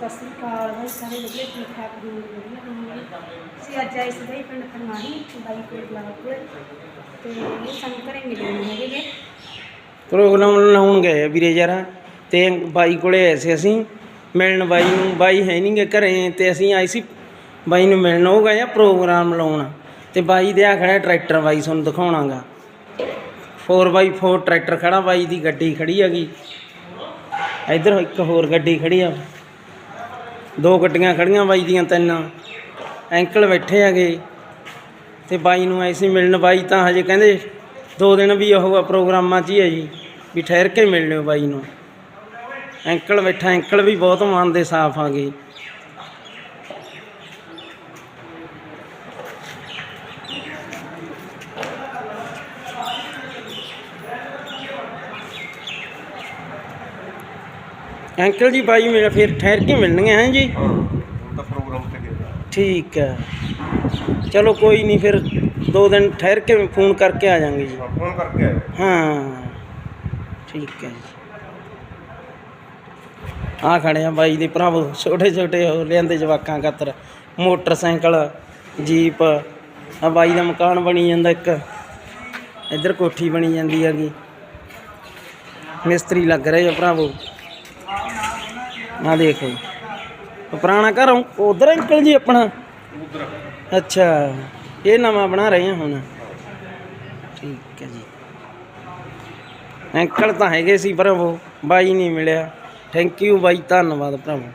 ਸਤਿ ਸ੍ਰੀ ਅਕਾਲ ਭਾਈ ਸਾਰੇ ਵਧੀਆ ਠੀਕ ਠਾਕ ਹੋਣ ਵਧੀਆ ਹੋਣਗੇ ਅਸੀਂ ਅੱਜ ਆਏ ਸੀ ਭਾਈ ਪਿੰਡ ਫਰਮਾਣੀ ਬਾਈ ਕੋਲ ਬਲਾਕ ਤੇ ਇਹ ਸਾਨੂੰ ਘਰੇ ਮਿਲੇ ਨਹੀਂ ਹੈਗੇ ਪ੍ਰੋਗਰਾਮ ਲਾਉਣ ਗਏ ਆ ਵੀਰੇ ਯਾਰ ਤੇ ਬਾਈ ਕੋਲੇ ਆਏ ਸੀ ਅਸੀਂ। ਮਿਲਣ ਬਾਈ ਨੂੰ, ਬਾਈ ਹੈ ਨਹੀਂ ਗੇ ਘਰੇ, ਤੇ ਅਸੀਂ ਆਏ ਸੀ। ਬਾਈ ਨੂੰ ਮਿਲਣ, ਉਹ ਗਏ ਆ ਪ੍ਰੋਗਰਾਮ ਲਾਉਣ। ਤੇ ਬਾਈ ਦੇ ਆ ਖੜਾ ਟਰੈਕਟਰ ਬਾਈ, ਤੁਹਾਨੂੰ ਦਿਖਾਉਣਾਗਾ। 4x4 ਟਰੈਕਟਰ ਖੜਾ, ਬਾਈ ਦੀ ਗੱਡੀ ਖੜੀ ਹੈਗੀ। ਇੱਧਰ ਇੱਕ ਹੋਰ ਗੱਡੀ ਖੜੀ ਆ। ਦੋ ਗੱਡੀਆਂ ਖੜੀਆਂ ਬਾਈ ਦੀਆਂ ਤਿੰਨ। ਐਂਕਲ ਬੈਠੇ ਹੈਗੇ। ਤੇ ਬਾਈ ਨੂੰ ਐਸੀ ਮਿਲਣ, ਬਾਈ ਤਾਂ ਹਜੇ ਕਹਿੰਦੇ ਦੋ ਦਿਨ ਵੀ ਉਹ ਪ੍ਰੋਗਰਾਮਾਂ 'ਚ ਹੀ ਹੈ ਜੀ, ਵੀ ਠਹਿਰ ਕੇ ਮਿਲ ਲਿਓ ਬਾਈ ਨੂੰ। ਐਂਕਲ ਬੈਠਾ ਐਂਕਲ ਵੀ ਬਹੁਤ ਮਨ ਦੇ ਸਾਫ਼ ਆ ਗਏ। ਅੰਕਲ ਜੀ ਬਾਈ ਮੇਰਾ ਫਿਰ ਠਹਿਰ ਕੇ ਮਿਲਣਗੇ ਹੈ ਜੀ? ਤਾਂ ਪ੍ਰੋਗਰਾਮ ਤੇ ਗਿਆ ਠੀਕ ਹੈ ਚਲੋ ਕੋਈ ਨਹੀਂ ਫਿਰ ਦੋ ਦਿਨ ਠਹਿਰ ਕੇ ਫੋਨ ਕਰਕੇ ਆ ਜਾਾਂਗੇ ਜੀ। ਫੋਨ ਕਰਕੇ ਆਏ ਹਾਂ ਠੀਕ ਹੈ ਜੀ। ਆ ਖੜੇ ਆ ਬਾਈ ਦੇ ਭਰਾਵੋ ਛੋਟੇ ਛੋਟੇ ਹੋ ਲਿਆਂਦੇ ਜਵਾਕਾਂ ਖਾਤਰ। ਮੋਟਰਸਾਈਕਲ ਜੀਪ ਆ ਬਾਈ ਦਾ ਮਕਾਨ ਬਣੀ ਜਾਂਦਾ ਇੱਕ। ਇੱਧਰ ਕੋਠੀ ਬਣੀ ਜਾਂਦੀ ਹੈਗੀ। ਮਿਸਤਰੀ ਲੱਗ ਰਹੇ ਆ ਭਰਾਵੋ। ਆ ਦੇਖੋ ਉਹ ਪੁਰਾਣਾ ਘਰ ਉਧਰ ਅੰਕਲ ਜੀ ਆਪਣਾ? ਅੱਛਾ ਇਹ ਨਵਾਂ ਬਣਾ ਰਹੇ ਆ ਹੁਣ। ਠੀਕ ਹੈ ਜੀ। ਅੰਕਲ ਤਾਂ ਹੈਗੇ ਸੀ ਪਰ ਉਹ ਬਾਈ ਨਹੀਂ ਮਿਲਿਆ। ਥੈਂਕ ਯੂ ਬਾਈ ਧੰਨਵਾਦ ਭਰਾਵੋ।